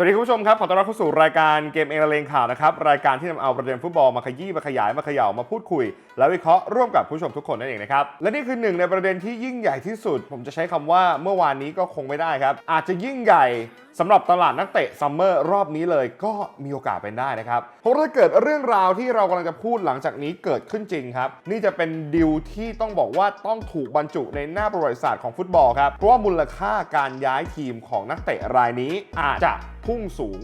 สวัสดีคุณผู้ชมครับ ขอต้อนรับเข้าสู่รายการเกมเองละเลงข่าวนะครับ รายการที่นำเอาประเด็นฟุตบอลมาขยี้มาขยายมาเขย่ามาพูดคุย และวิเคราะห์ร่วมกับผู้ชมทุกคนนั่นเองนะครับ และนี่คือหนึ่งในประเด็นที่ยิ่งใหญ่ที่สุด ผมจะใช้คำว่าเมื่อวานนี้ก็คงไม่ได้ครับ อาจจะยิ่งใหญ่ สำหรับตลาดนักเตะซัมเมอร์รอบนี้เลยก็มีโอกาสเป็นได้นะครับเพราะถ้าเกิดเรื่องราวที่เรากำลังจะพูดหลังจากนี้เกิดขึ้นจริงครับ นี่จะเป็นดิวที่ต้องบอกว่าต้องถูกบรรจุในหน้าประวัติศาสตร์ของฟุตบอลครับเพราะว่ามูลค่าการย้ายทีมของนักเตะรายนี้อาจจะพุ่งสูง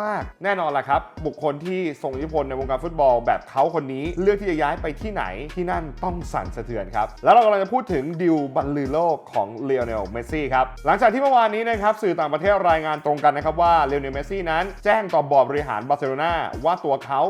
มาก ๆ แน่นอนละครับ บุคคลที่ทรงอิทธิพลในวงการฟุตบอลแบบเขาคนนี้ เลือกที่จะย้ายไปที่ไหนที่นั่นต้องสั่นสะเทือนครับ แล้วเรากำลังจะพูดถึงดิวบรรลือโลกของเลโอเนลเมสซี่ครับ หลังจากที่เมื่อวานนี้นะครับ สื่อต่างประเทศรายงานตรงกันนะครับว่าเลโอเนลเมสซี่นั้น แจ้งต่อบอร์ดบริหารบาร์เซโลนาว่าตัวเขา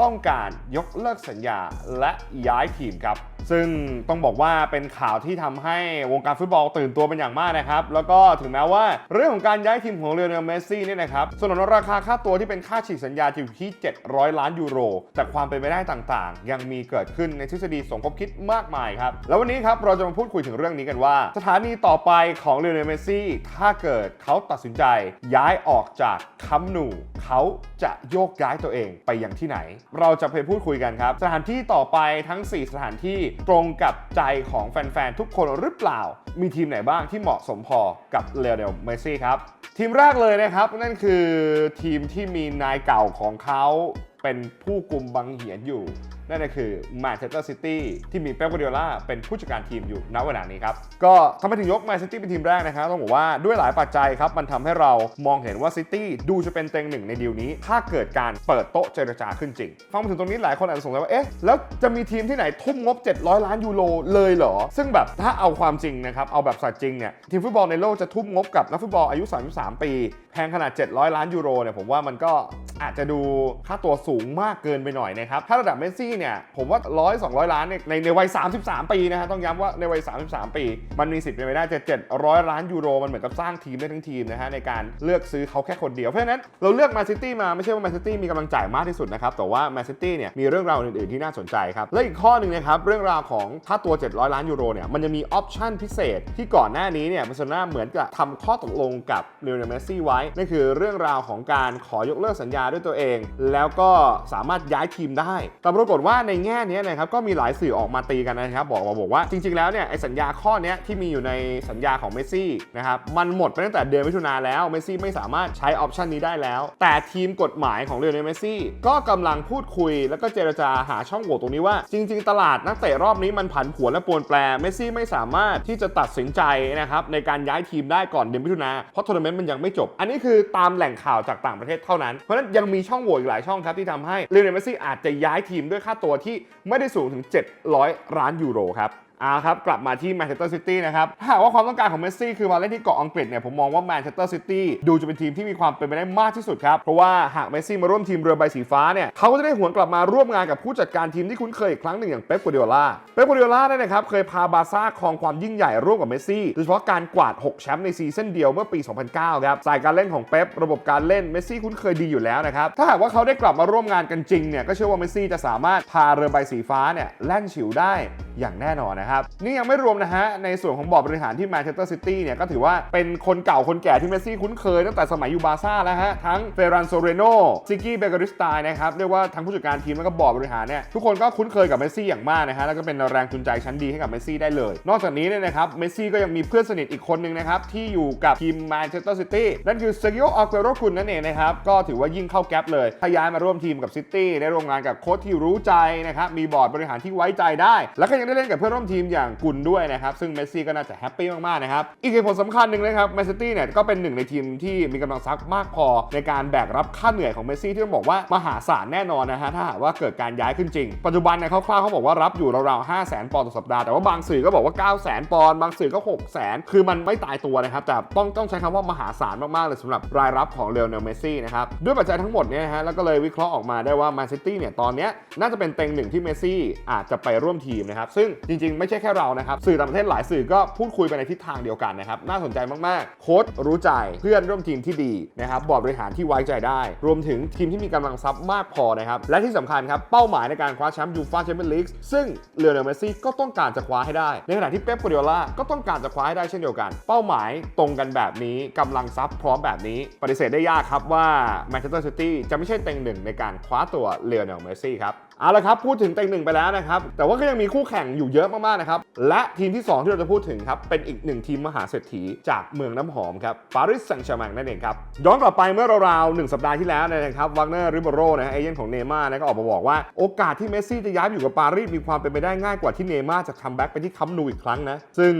ต้องการยกเลิกสัญญาและย้ายทีมครับ ซึ่งต้องบอกว่าเป็นข่าวที่ทำให้วงการฟุตบอลตื่นตัวเป็นอย่างมากนะครับ แล้วก็ถึงแม้ว่าเรื่องของการย้ายทีมของเรอัลเมสซี่เนี่ยนะครับส่วนของราคาค่าตัวที่เป็นค่าฉีกสัญญาอยู่ที่ 700 ล้านยูโร แต่ความเป็นไปได้ต่างๆ ยังมีเกิดขึ้นในทฤษฎีสมคบคิดมากมายครับ แล้ววันนี้ครับเราจะมาพูดคุยถึงเรื่องนี้กันว่า สถานีต่อไปของเรอัลเมสซี่ถ้าเกิดเขาตัดสินใจย้ายออกจากคัมนูเขาจะโยกย้ายตัวเองไปอยังที่ไหน เราจะไปพูดคุยกันครับสถานที่ต่อไปทั้ง 4 สถานที่ตรงกับใจของแฟนๆ ทุกคนหรือเปล่า มีทีมไหนบ้างที่เหมาะสมพอกับเลโอเนลเมซี่ครับ ทีมแรกเลยนะครับ นั่นคือทีมที่มีนายเก่าของเขาเป็นผู้กลุ่มบังเหียนอยู่ นั่นก็คือแมนเชสเตอร์ซิตี้ที่มีเป๊ปกัวเดียล่าเป็นผู้จัดการทีมอยู่ณเวลานี้ครับ ก็ทำไมถึงยกแมนซิตี้เป็นทีมแรกนะครับต้องบอกว่าด้วยหลายปัจจัยครับ มันทำให้เรามองเห็นว่าซิตี้ดูจะเป็นเต็งหนึ่งในดีลนี้ ถ้าเกิดการเปิดโต๊ะเจรจาขึ้นจริง ฟังมาถึงตรงนี้หลายคนอาจจะสงสัยว่าเอ๊ะแล้วจะมีทีมที่ไหนทุ่มงบ 700 ล้านยูโรเลยเหรอ ซึ่งแบบถ้าเอาความจริงนะครับเอาแบบสัตว์จริงเนี่ยทีมฟุตบอลในโลกจะทุ่มงบกับนักฟุตบอลอายุ 33 ปีแพงขนาด 700 ล้านยูโรเนี่ยผมว่ามันก็ อาจจะดูค่าตัวสูงมากเกินไปหน่อยนะครับ ถ้าระดับเมสซี่เนี่ย ผมว่า100 200ล้านเนี่ยในในวัย 33 ปีนะฮะ ต้องย้ำว่าในวัย 33 ปี มันมีสิทธิ์เป็นไปได้จะ700 ล้านยูโร มันเหมือนกับสร้างทีมได้ทั้งทีมนะฮะ ในการเลือกซื้อเขาแค่คนเดียว เพราะฉะนั้นเราเลือกแมนซิตี้มาไม่ใช่ว่าแมนซิตี้มีกำลังจ่ายมากที่สุดนะครับแต่ว่าแมนซิตี้เนี่ยมีเรื่องราวอื่นๆที่น่าสนใจครับและอีกข้อหนึ่งนะครับเรื่องราวของค่าตัว 700 ล้านยูโรเนี่ยมันจะมีออปชั่นพิเศษที่ก่อนหน้านี้เนี่ยบาร์เซโลนาเหมือนจะทำข้อตกลงกับเลโอเนลเมสซี่ไว้นั่นคือเรื่องราวของการขอยกเลิกสัญญาด้วยตัวเอง แล้วก็สามารถย้ายทีมได้ แต่ปรากฏว่าในแง่นี้นะครับก็มีหลายสื่อออกมาตีกันนะครับบอกมาบอกว่าจริง ๆ แล้วเนี่ยไอสัญญาข้อเนี้ยที่มีอยู่ในสัญญาของเมสซี่นะครับมันหมดไปตั้งแต่เดือนมิถุนาแล้วเมสซี่ไม่สามารถใช้ออปชันนี้ได้แล้ว แต่ทีมกฎหมายของเลโอเนลเมสซี่ก็กำลังพูดคุย แล้วก็เจรจาหาช่องโหว่ตรงนี้ว่า จริง ๆ ตลาดนักเตะรอบนี้มันผันผวนและปวนแปรเมสซี่ไม่สามารถที่จะตัดสินใจนะครับในการย้ายทีมได้ก่อนเดือนมิถุนาเพราะทัวร์นาเมนต์มันยังไม่จบ อันนี้คือตามแหล่งข่าวจากต่างประเทศเท่านั้นเพราะฉะนั้นยังมีช่องโหว่อีกหลายช่องครับที่ทำให้เลโอเนลเมซี่อาจจะย้ายทีมด้วยค่าตัวที่ไม่ได้สูงถึง 700 ล้านยูโรครับ เอาครับ กลับมาที่แมนเชสเตอร์ซิตี้นะครับถ้าหากว่าความต้องการของเมสซี่คือมาเล่นที่เกาะอังกฤษเนี่ยผมมองว่าแมนเชสเตอร์ซิตี้ดูจะเป็นทีมที่มีความเป็นไปได้มากที่สุดครับ เพราะว่าหากเมสซี่มาร่วมทีมเรือใบสีฟ้าเนี่ยเขาก็จะได้หวนกลับมาร่วมงานกับผู้จัดการทีมที่คุ้นเคยอีกครั้งหนึ่งอย่างเป๊ปกัวเดียล่าเป๊ปกัวเดียล่าเนี่ยนะครับเคยพาบาร์ซ่าครองความยิ่งใหญ่ร่วมกับเมสซี่โดยเฉพาะการกวาด 6 แชมป์ในซีซั่นเดียวเมื่อปี 2009 ครับสายการเล่นของเป๊ประบบการเล่นเมสซี่คุ้นเคยดีอยู่แล้วนะครับถ้าหากว่าเขาได้กลับมาร่วมงานกันจริงเนี่ยก็เชื่อว่าเมสซี่จะสามารถพาเรือใบสีฟ้าเนี่ยแล่นฉิวได้อย่างแน่นอนนะครับนี่ยังไม่รวมนะฮะในส่วนของบอร์ดบริหารที่แมนเชสเตอร์ซิตี้เนี่ยก็ถือว่าเป็นคนเก่าคนแก่ที่เมสซี่คุ้นเคยตั้งแต่สมัยยูบาซ่าแล้วฮะทั้งเฟรันโซเรโนซิกี้เบเกอริสตายนะครับเรียกว่าทั้งผู้จัดการทีมแล้วก็บอร์ดบริหารเนี่ยทุกคนก็คุ้นเคยกับเมสซี่อย่างมากนะฮะแล้วก็เป็นแรงจูงใจชั้นดีให้กับเมสซี่ได้เลย นอกจากนี้เนี่ยนะครับเมสซี่ก็ยังมีเพื่อนสนิทอีกคนนึงนะครับที่อยู่กับทีมแมนเชสเตอร์ซิตี้นั่นคือเซกิโออาเกโรคุนนั่นเองนะครับก็ถือว่ายิ่งเข้าแก๊ปเลยถ้าย้ายมาร่วมทีมกับซิตี้ได้ร่วมงานกับโค้ชที่รู้ใจนะครับมีบอร์ดบริหารที่ไว้ใจได้ แล้วก็ยังได้เล่นกับเพื่อนร่วมทีมอย่างกุนด้วยนะครับซึ่งเมสซี่ก็น่าจะแฮปปี้มากๆนะครับอีกเหตุผลสำคัญหนึ่งนะครับแมนซิตี้เนี่ยก็เป็นหนึ่งในทีมที่มีกำลังทรัพย์มากพอในการแบกรับค่าเหนื่อยของเมสซี่ที่ต้องบอกว่ามหาศาลแน่นอนนะฮะถ้าหากว่าเกิดการย้ายขึ้นจริง ปัจจุบันเนี่ยคร่าวๆเขาบอกว่ารับอยู่ราวๆ5 0 0 0 0 0ปอนด์ต่อสัปดาห์แต่ว่าบางสื่อก็บอกว่า 9 0 0 0 0 0ปอนด์บางสื่อก็ 6 0 0 0 0คือมันไม่ตายตัวนะครับแต่ต้องต้องใช้คำว่ามหาศาลมากๆเลยสำหรับรายรับของเลโอเนลเมสซี่นะครับด้วยปัจจัยทั้งหมดเนี่ยฮะแล้วก็เลยวิเคราะห์ออกมาได้ว่าแมนซิตี้เนี่ยตอนเนี้ยน่าจะเป็นเต็งหนึ่งที่เมสซี่อาจจะไปร่วมทีมนะครับซึ่งจริงๆไม่ใช่แค่เรานะครับ สื่อต่างประเทศหลายสื่อก็พูดคุยไปในทิศทางเดียวกันนะครับ น่าสนใจมาก ๆ โค้ชรู้ใจเพื่อนร่วมทีมที่ดีนะครับบอร์ดบริหารที่ไว้ใจได้ รวมถึงทีมที่มีกำลังทรัพย์มากพอนะครับ และที่สำคัญครับ เป้าหมายในการคว้าแชมป์ยูฟ่าแชมเปี้ยนลีกซึ่งเลโอเนลเมสซี่ก็ต้องการจะคว้าให้ได้ ในขณะที่เป๊ปกัวเดโอล่าก็ต้องการจะคว้าให้ได้เช่นเดียวกัน เป้าหมายตรงกันแบบนี้กำลังทรัพย์พร้อมแบบนี้ ปฏิเสธได้ยากครับว่าแมนเชสเตอร์ซิตี้จะไม่ใช่เต็งหนึ่งในการคว้าตัวเลโอเนลเมสซี่ครับ เอาละครับ พูดถึงเต็งหนึ่งไปแล้วนะครับ แต่ว่าก็ยังมีคู่แข่งอยู่เยอะมากๆนะครับ และทีมที่ 2 ที่เราจะพูดถึงครับ เป็นอีกหนึ่งทีมมหาเศรษฐีจากเมืองน้ำหอมครับปารีสแซงต์แชร์แมงนั่นเองครับ ย้อนกลับไปเมื่อราวๆหนึ่งสัปดาห์ที่แล้วนะครับวังเนอร์ริเบโร่นะฮะเอเย่นของเนย์ม่าร์นะก็ออกมาบอกว่าโอกาสที่เมสซี่จะย้ายอยู่กับปารีสมีความเป็นไปได้ง่ายกว่าที่เนย์ม่าร์จะคัมแบ็กไปที่คัมนูอีกครั้งนะซึ่ง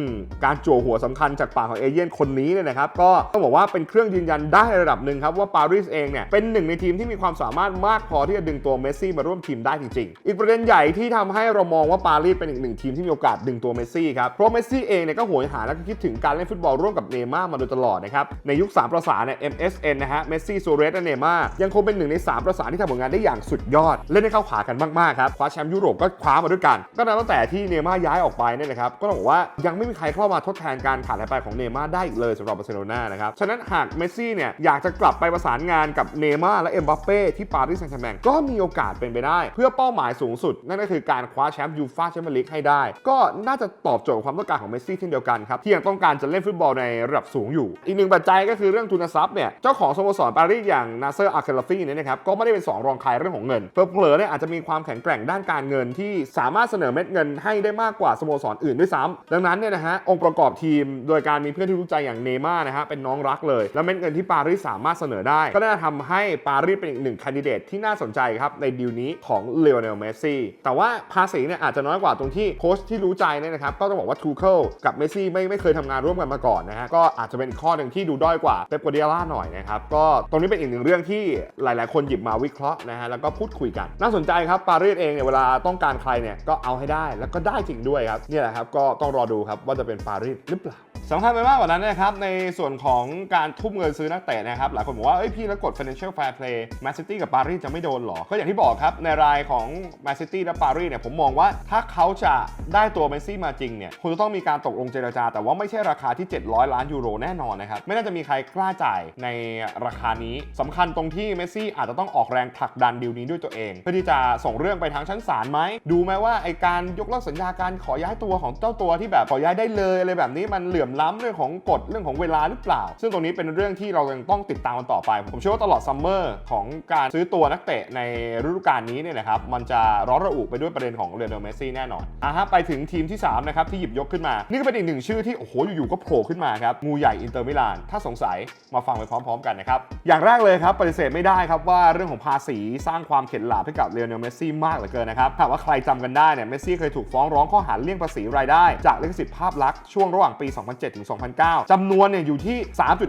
การจั่วหัวสำคัญจากปากของเอเย่นคนนี้เนี่ยนะครับก็ต้องบอกว่าเป็นเครื่องยืนยันได้ระดับหนึ่งครับว่าปารีสเองเนี่ยเป็นหนึ่งในทีมที่มีความสามารถมากพอที่จะดึงตัวเมสซี่มาร่วมทีมได้จริง อีกประเด็นใหญ่ที่ทำให้เรามองว่าปารีสเป็นอีกหนึ่งทีมที่มีโอกาสดึงตัวเมสซี่ครับ เพราะเมสซี่เองเนี่ยก็โหยหาและก็คิดถึงการเล่นฟุตบอลร่วมกับเนย์ม่าร์มาโดยตลอดนะครับ ในยุค 3 ประสานเนี่ย MSN นะฮะ เมสซี่ โซเรส และเนย์ม่าร์ยังคงเป็นหนึ่งใน 3 ประสานที่ทำผลงานได้อย่างสุดยอด เล่นให้เข้าขากันมากๆครับ คว้าแชมป์ยุโรปก็คว้ามาด้วยกัน ก็นับตั้งแต่ที่เนย์ม่าร์ย้ายออกไปเนี่ยนะครับ ก็ต้องบอกว่ายังไม่มีใครเข้ามาทดแทนการขาดหายไปของเนย์ม่าร์ได้อีกเลยสำหรับบาร์เซโลนานะครับ ฉะนั้นหากเมสซี่เนี่ยอยากจะกลับไปประสานงานกับเนย์ม่าร์และเอ็มบัปเป้ที่ปารีสแซงต์แชร์แมงก็มีโอกาสเป็นไปได้ เพื่อเป้าหมายสูงสุด นั่นก็คือการคว้าแชมป์ยูฟ่าแชมเปี้ยนลีกให้ได้ ก็น่าจะตอบโจทย์ความต้องการของเมสซี่เช่นเดียวกันครับ ที่ยังต้องการจะเล่นฟุตบอลในระดับสูงอยู่ อีกหนึ่งปัจจัยก็คือเรื่องทุนทรัพย์เนี่ย เจ้าของสโมสรปารีสอย่างนาเซอร์อาร์เคลาฟีเนี่ยนะครับ ก็ไม่ได้เป็นสองรองใครเรื่องของเงิน เผลอๆเนี่ยอาจจะมีความแข็งแกร่งด้านการเงินที่สามารถเสนอเม็ดเงินให้ได้มากกว่าสโมสรอื่นด้วยซ้ำดังนั้นเนี่ยนะฮะองค์ประกอบทีม โดยการมีเพื่อนที่รู้ใจอย่างเนม่านะฮะเป็นน้องรักเลย แล้วเม็ดเงินที่ปารีสสามารถเสนอได้ ก็น่าทำให้ปารีสเป็นอีกหนึ่งคนดิเดตที่น่าสนใจครับในดีลนี้ของเลโอเนลเมสซี่แต่ว่าภาษีเนี่ยอาจจะน้อยกว่าตรงที่โค้ชที่รู้ใจเนี่ยนะครับก็ต้องบอกว่าทูเคิลกับเมสซี่ไม่ไม่เคยทำงานร่วมกันมาก่อนนะฮะก็อาจจะเป็นข้อหนึ่งที่ดูด้อยกว่าเป๊ปกัวเดียล่าหน่อยนะครับก็ตรงนี้เป็นอีกหนึ่งเรื่องที่หลาย ๆ คนหยิบมาวิเคราะห์นะฮะแล้วก็พูดคุยกัน น่าสนใจครับปารีสเองเนี่ยเวลาต้องการใครเนี่ยก็เอาให้ได้แล้วก็ได้จริงด้วยครับนี่แหละครับก็ต้องรอดูครับว่าจะเป็นปารีสหรือเปล่าสำคัญไปมากกว่านั้นนะครับในส่วนของการทุ่มเงินซื้อนักเตะนะครับหลายคนบอกว่าเอ้ยพี่แล้วกด financial fair play Man City กับปารีสจะไม่โดนหรอก็อย่างที่บอกครับในรายของ Man City และปารีสเนี่ยผมมองว่าถ้าเขาจะได้ตัวเมสซี่มาจริงเนี่ยคงจะต้องมีการตกลงเจรจา แต่ว่าไม่ใช่ราคาที่ 700 ล้านยูโรแน่นอนนะครับ ไม่น่าจะมีใครกล้าจ่ายในราคานี้สำคัญตรงที่เมสซี่อาจจะต้องออกแรงผลักดันดีลนี้ด้วยตัวเอง เพื่อที่จะส่งเรื่องไปทางชั้นศาลไหมดูไหมว่าไอการยกเลิกสัญญาการขอย้ายตัวของเจ้าตัวที่แบบขอย้ายได้เลยอะไรแบบนี้มันเหลื่อมล้ำเรื่องของกฎเรื่องของเวลาหรือเปล่า ซึ่งตรงนี้เป็นเรื่องที่เรายังต้องติดตามกันต่อไป ผมเชื่อว่าตลอดซัมเมอร์ของการซื้อตัวนักเตะในฤดูกาลนี้เนี่ยนะครับมันจะร้อนระอุไปด้วยประเด็นของเรอัลเมสซี่แน่นอนอะฮะไปถึงทีมที่3นะครับที่หยิบยกขึ้นมา นี่ก็เป็นอีกหนึ่งชื่อที่โอ้โหอยู่ๆก็โผล่ขึ้นมาครับงูใหญ่อินเตอร์มิลานถ้าสงสัยมาฟังไปพร้อมๆ กันนะครับอย่างแรกเลยครับปฏิเสธไม่ได้ครับว่าเรื่องของภาษีสร้างความเข็ดหลาบให้กับเรอัลเมสซี่มากเหลือเกินนะครับถ้าว่าใครจำกันได้เนี่ยเมสซี่เคยถูกฟ้องร้องข้อหาเลี่ยงภาษีรายได้ จากลิขสิทธิ์ภาพลักษณ์ช่วงระหว่างปี 2007ถึง2009จำนวนเนี่ยอยู่ที่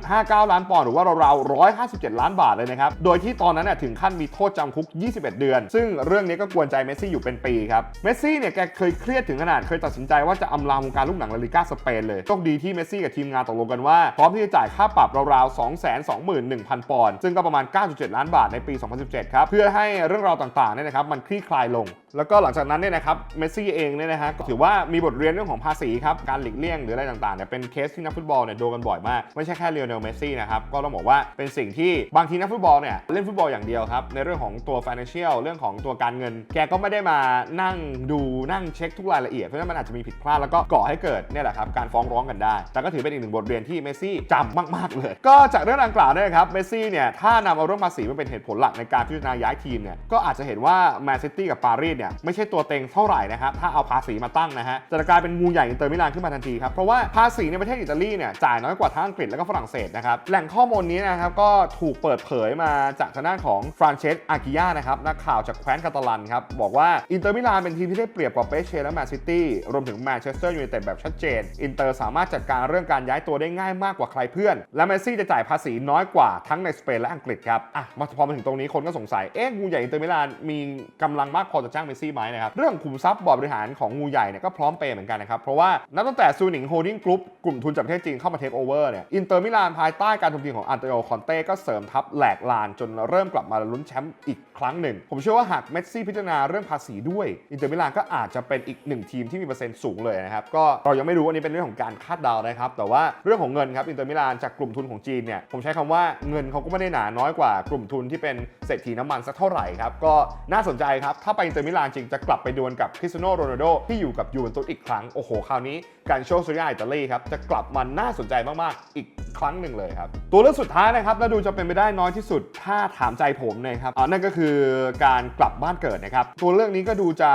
3.59 ล้านปอนด์หรือว่าราวๆ157 ล้านบาทเลยนะครับโดยที่ตอนนั้นเน่ยถึงขั้นมีโทษจำคุก 21 เดือน ซึ่งเรื่องื่องนี้ก็กวนใจเมสซี่อยู่เป็นปีครับ เมสซี่เนี่ยแกเคยเครียดถึงขนาดเคยตัดสินใจว่าจะอำลาวงการลูกหนังลาลิก้าสเปนเลยโชคดีที่เมสซี่กับทีมงานตกลงกันว่า พร้อมที่จะจ่ายค่าปรับราวๆ 221,000 ปอนด์ ซึ่งก็ประมาณ 9.7 ล้านบาทในปี 2017 ครับ เพื่อให้เรื่องราวต่างๆเนี่ยนะครับมันคลี่คลายลง แล้วก็หลังจากนั้นเนี่ยนะครับ เมสซี่เองเนี่ยนะฮะก็ถือว่ามีบทเรียนเรื่องของภาษีครับ การหลีกเลี่ยงหรืออะไรต่างๆเนี่ยเป็นเคสที่นักฟุตบอลเนี่ยโดนกันบ่อยมาก ไม่ใช่แค่เลโอเนลเมสซี่นะครับ ก็ต้องบอกว่าเป็นสิ่งที่บางทีนักฟุตบอลเนี่ยเล่นฟุตบอลอย่างเดียวครับ ในเรื่องของตัว financial เรื่องของตัวการเงิน แกก็ไม่ได้มานั่งดูนั่งเช็คทุกรายละเอียด เพราะฉะนั้นมันอาจจะมีผิดพลาดแล้วก็ก่อให้เกิดเนี่ยแหละครับการฟ้องร้องกันได้ แต่ก็ถือเป็นอีกหนึ่งบทเรียนที่เมสซี่จำมาก ๆ เลย ก็จากเรื่องดังกล่าวเนี่ยครับเมสซี่เนี่ยถ้านำเอาเรื่องภาษีมาเป็นเหตุผลหลักในการพิจารณาย้ายทีมเนี่ยก็อาจจะเห็นว่าแมนซิตี้กับปารีสเนี่ยไม่ใช่ตัวเต็งเท่าไหร่นะครับถ้าเอาภาษีมาตั้งนะฮะจะกลายเป็นงูใหญ่อินเตอร์มิลานขึ้นมาทันทีครับเพราะว่าภาษีในประเทศอิตาลีเนี่ยจ่ายน้อยกว่าทั้งอังกฤษและก็ฝรั่งเศสนะครับแหล่งข้อมูลนี้นะครับก็ถูกเปิดเผยมาจากทางด้านของฟรานเชสอากิยานะครับนักข่าวจากแคว้นคาตาลันครับ บอกว่าอินเตอร์มิลานเป็นทีมที่ได้เปรียบกว่าเปเชและแมนซิตี้รวมถึงแมนเชสเตอร์ยูไนเต็ดแบบชัดเจน อินเตอร์สามารถจัดการเรื่องการย้ายตัวได้ง่ายมากกว่าใครเพื่อน และเมสซี่จะจ่ายภาษีน้อยกว่าทั้งในสเปนและอังกฤษครับอะมาพอมาถึงตรงนี้คนก็สงสัยเอ๊ะงูใหญ่อินเตอร์มิลานมีกำลังมากพอจะจ้างเมสซี่ไหมนะครับเรื่องขุมทรัพย์บอร์ดบริหารของงูใหญ่เนี่ยก็พร้อมเปย์เหมือนกันนะครับเพราะว่านับตั้งแต่ซูนิงโฮลดิ้งกรุ๊ปกลุ่มทุนจากประเทศจีนเข้ามาเทคโอเวอร์เนี่ยอินเตอร์มิลานภายใต้การคุมทีมของอันเตโอคอนเต้ก็เสริมทัพแหลกลานจนเริ่มกลับมาลุ้นแชมป์อีกครั้งหนึ่ง ผมเชื่อว่าหากเมสซี่พิจารณาเรื่องภาษีด้วย อินเตอร์มิลานก็อาจจะเป็นอีกหนึ่งทีมที่มีเปอร์เซ็นต์สูงเลยนะครับ ก็เรายังไม่รู้อันนี้เป็นเรื่องของการคาดเดานะครับ แต่ว่าเรื่องของเงินครับ อินเตอร์มิลานจากกลุ่มทุนของจีนเนี่ย ผมใช้คำว่าเงินเขาก็ไม่ได้หนาน้อยกว่ากลุ่มทุนที่เป็นเศรษฐีน้ำมันสักเท่าไหร่ครับ ก็น่าสนใจครับ ถ้าไปอินเตอร์มิลานจริงจะกลับไปดวลกับคริสตียโนโรนัลโดที่อยู่กับยูเวนตุสอีกครั้ง โอ้โห คราวนี้การโชว์ซูริอาอิตาลีครับจะกลับมาน่าสนใจมากๆ อีกครั้งหนึ่งเลยครับ ตัวเลือกสุดท้ายนะครับและดูจะเป็นไปได้น้อยที่สุดถ้าถามใจผมนะครับอ่านั่นก็คือการกลับบ้านเกิดนะครับ ตัวเลือกนี้ก็ดูจะ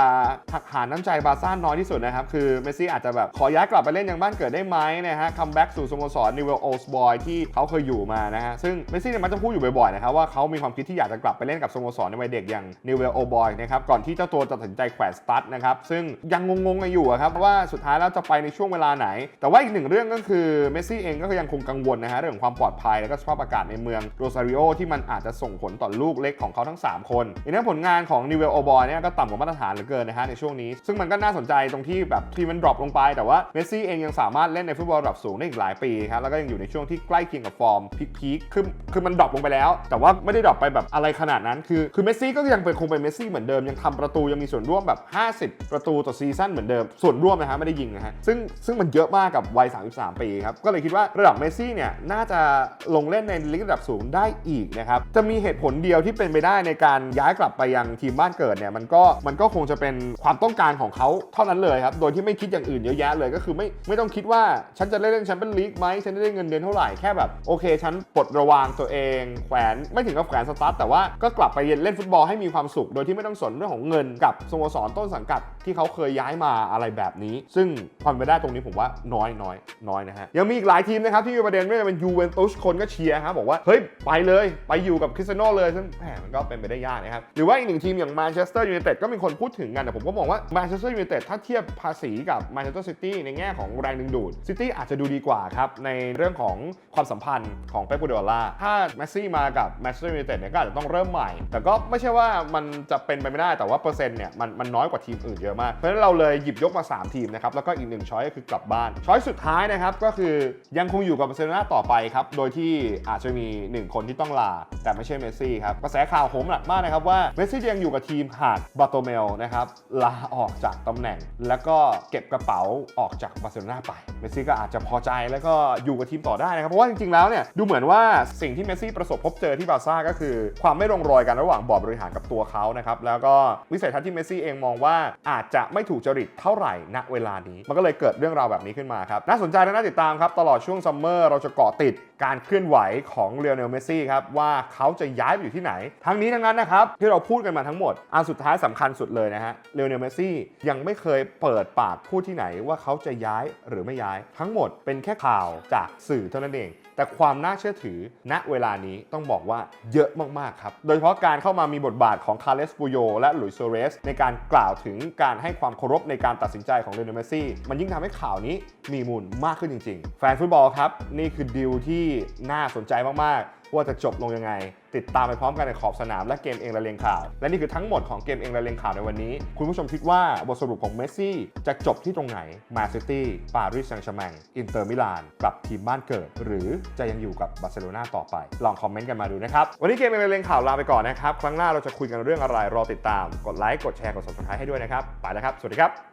หักหาน้ำใจบาซ่าน้อยที่สุดนะครับ คือเมสซี่อาจจะแบบขอย้ายกลับไปเล่นยังบ้านเกิดได้ไหมนะฮะคัมแบ็กสู่สโมสรนิเวลโอสบอยที่เขาเคยอยู่มานะฮะซึ่งเมสซี่เนี่ยมันจะพูดอยู่บ่อยๆนะครับว่าเขามีความคิดที่อยากจะกลับไปเล่นกับสโมสรในวัยเด็กอย่างนิวเวลโอบอยนะครับก่อนที่เจ้าตัวจะตัดสินใจแขวนสตาร์ทนะครับซึ่งยังงงๆกันอยู่ครับว่าสุดท้ายแล้วจะไปในช่วงเวลาไหน แต่ว่าอีกหนึ่งเรื่องก็คือเมสซี่เองก็ยังคงกังวลนะฮะเรื่องของความปลอดภัยแล้วก็สภาพอากาศในเมืองโรซาริโอที่มันอาจจะส่งผลต่อลูกเล็กของเขาทั้ง 3 คนอีกทั้งผลงานของนิเวลโอบอยเนี่ยก็ต่ำกว่ามาตรฐานเหลือเกินนะฮะในช่วงนี้ ซึ่งมันก็น่าสนใจตรงที่แบบทีมมันดรอปลงไป แต่ว่าเมสซี่เองยังสามารถเล่นในฟุตบอลระดับสูงได้อีกหลายปีครับแล้วก็ยังอยู่ในช่วงที่ใกล้เคียงกับฟอร์มพีคๆคือคือมันดรอปลงไปแล้ว แต่ว่าไม่ได้ดรอปไปแบบอะไรขนาดนั้น คือคือเมสซี่ก็ยังเป็นคงเป็นเมสซี่เหมือนเดิมยังทำประตูยังมีส่วนร่วมแบบ 50 ประตูต่อซีซั่นเหมือนเดิมส่วนร่วมนะฮะไม่ได้ยิงนะฮะซึ่งซึ่งมันเยอะมากกับวัย 33 ปีครับ ก็เลยคิดว่าระดับเมสซี่เนี่ยน่าจะลงเล่นในลีกระดับสูงได้อีกนะครับ จะมีเหตุผลเดียวที่เป็นไปได้ในการย้ายกลับไปยังทีมบ้านเกิดเนี่ยมันก็มันก็คงจะเป็นความต้องการของเขาเท่านั้นเลยครับ โดยที่ไม่คิดอย่างอื่นเยอะแยะเลยก็คือไม่ไม่ต้องคิดว่าฉันจะได้เล่นแชมเปี้ยนลีกไหมฉันจะได้เงินเดือนเท่าไหร่แค่แบบโอเค ฉันปลดระวางตัวเองแขวนไม่ถึงกับแขวนสตาร์ทแต่ว่าก็กลับไปเล่นฟุตบอลให้มีความสุข โดยที่ไม่ต้องสนเรื่องของเงินกับสโมสรต้นสังกัดที่เขาเคยย้ายมาอะไรแบบนี้ ซึ่งความเป็นไปได้ตรงนี้ผมว่าน้อยน้อยน้อยนะฮะ ยังมีอีกหลายทีมนะครับที่มีประเด็นไม่ว่าจะเป็นยูเวนตุสคนก็เชียร์ครับบอกว่า เฮ้ย ไปเลยไปอยู่กับคริสเตียโนเลยซึ่งแหมมันก็เป็นไปได้ยากนะครับ หรือว่าอีกหนึ่งทีมอย่างแมนเชสเตอร์ยูไนเต็ดก็มีคนพูดถึงกันแต่ผมก็มองว่าแมนเชสเตอร์ยูไนเต็ดถ้าเทียบภาษีกับแมนเชสเตอร์ซิตี้ในแง่ของแรงดึงดูดซิตี้อาจจะดูดีกว่าครับในเรื่องของความสัมพันธ์ของเป๊ปกูเดอล่าถ้าแมสซี่มากับแมนเชสเตอร์ยูไนเต็ดเนี่ยก็อาจจะต้องเริ่มใหม่ แต่ก็ไม่ใช่ว่ามันจะเป็นไปไม่ได้แต่ว่าเปอร์เซ็นต์เนี่ยมันมันน้อยกว่าทีมอื่นเยอะมากเพราะฉะนั้นเราเลยหยิบยกมา 3 ทีมนะครับแล้วก็อีกหนึ่งช้อยก็คือกลับบ้าน ช้อยสุดท้ายนะครับก็คือยังคงอยู่กับบาร์เซโลนาต่อไปครับ โดยที่อาจจะมี 1 คนที่ต้องลา แต่ไม่ใช่เมสซี่ครับ กระแสข่าวโหมหนักมากนะครับว่าเมสซี่ยังอยู่กับทีมหากบาโตเมลนะครับลาออกจากตำแหน่ง แล้วก็เก็บกระเป๋าออกจากบาร์เซโลนาไป เมสซี่ก็อาจจะพอใจแล้วก็อยู่กับทีมต่อได้นะครับ เพราะว่าจริงๆแล้วเนี่ยดูเหมือนว่าสิ่งที่เมสซี่ประสบพบเจอที่บาร์ซ่าก็คือ ความไม่ลงรอยกันระหว่างบอร์ดบริหารกับตัวเขานะครับแล้วก็วิสัยทัศน์ที่เมสซี่เองมองว่าอาจจะไม่ถูกจริตเท่าไหร่ณเวลานี้มันก็เลยเกิดเรื่องราวแบบนี้ขึ้นมาครับน่าสนใจและน่าติดตามครับตลอดช่วงซัมเมอร์เราจะเกาะติด การเคลื่อนไหวของเลียเนลเมสซี่ครับว่าเขาจะย้ายไปอยู่ที่ไหน ทั้งนี้ทั้งนั้นนะครับที่เราพูดกันมาทั้งหมดอันสุดท้ายสำคัญสุดเลยนะฮะเลียเนลเมสซี่ยังไม่เคยเปิดปากพูดที่ไหนว่าเขาจะย้ายหรือไม่ย้าย ทั้งหมดเป็นแค่ข่าวจากสื่อเท่านั้นเองแต่ความน่าเชื่อถือณเวลานี้ต้องบอกว่าเยอะมากๆครับ โดยเฉพาะการเข้ามามีบทบาทของคาร์เลสปูโยและหลุยส์โซเรส ในการกล่าวถึงการให้ความเคารพในการตัดสินใจของเลโอเนลเมซี่ มันยิ่งทำให้ข่าวนี้มีมูลมากขึ้นจริง ๆ แฟนฟุตบอลครับ นี่คือดีลที่น่าสนใจมาก ๆ ว่าจะจบลงยังไง ติดตามไปพร้อมกันในขอบสนามและเกมเองละเลงข่าว และนี่คือทั้งหมดของเกมเองละเลงข่าวในวันนี้ คุณผู้ชมคิดว่าบทสรุปของเมสซี่จะจบที่ตรงไหนมาซิตี้ปารีสแซงต์แชร์แมงอินเตอร์มิลานกลับทีมบ้านเกิด หรือจะยังอยู่กับบาร์เซโลนาต่อไป ลองคอมเมนต์กันมาดูนะครับ วันนี้เกมเองละเลงข่าวลาไปก่อนนะครับ ครั้งหน้าเราจะคุยกันเรื่องอะไรรอติดตาม กดไลค์กดแชร์กด subscribe ให้ด้วยนะครับไปแล้วครับ สวัสดีครับ